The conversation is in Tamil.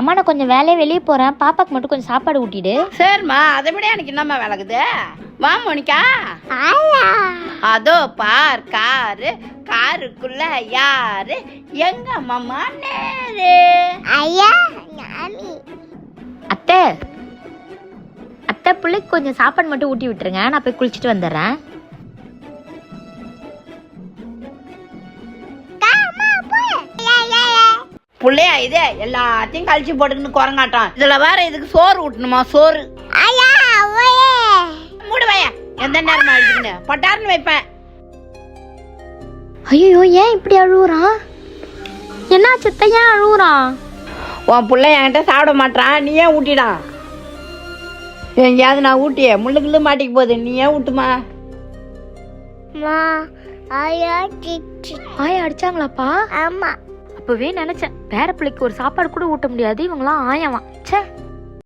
அம்மா நான் கொஞ்சம் வேலையை வெளியே போகிறேன் பாப்பாக்கு மட்டும் கொஞ்சம் சாப்பாடு ஊட்டிடு. சரிம்மா அதை விட எனக்கு என்னம்மா விளக்குது? வா மோனிகா. அதோ பார் காரு காருக்குள்ள யாரு? எங்க மாமா நேரு. ஐயா அத்தை அத்தை பிள்ளைக்கு கொஞ்சம் சாப்பாடு மட்டும் ஊட்டி விட்டுருங்க. நான் போய் குளிச்சுட்டு வந்துடுறேன். புள்ளையா இது? எல்லாத்தையும் கழிச்சு போட்டுக்கின்னு குரங்காட்டம். இதுல வேற இதுக்கு சோறு ஊட்டணுமா? சோறு. மூடுவைய எந்த நேரமா அழிச்சுக்கின்னு பட்டாருன்னு வைப்பேன். ஐயோ ஏன் இப்படி அழுவுறான்? என்ன சித்த ஏன் அழுவுறான்? உன் புள்ள என்கிட்ட சாப்பிட மாட்டான் நீ ஏன் ஊட்டிடா? எங்கேயாவது நான் ஊட்டியே. முள்ளு கிள்ளு மாட்டிக்க போகுது. நீ ஏன் ஊட்டுமா? சிச்சி ஆயா அடிச்சாங்களாப்பா? ஆமா. அப்பவே நினைச்சேன். பேர பிள்ளைக்கு ஒரு சாப்பாடு கூட ஊட்ட முடியாது. இவங்களாம் ஆயாவான். ச்சே.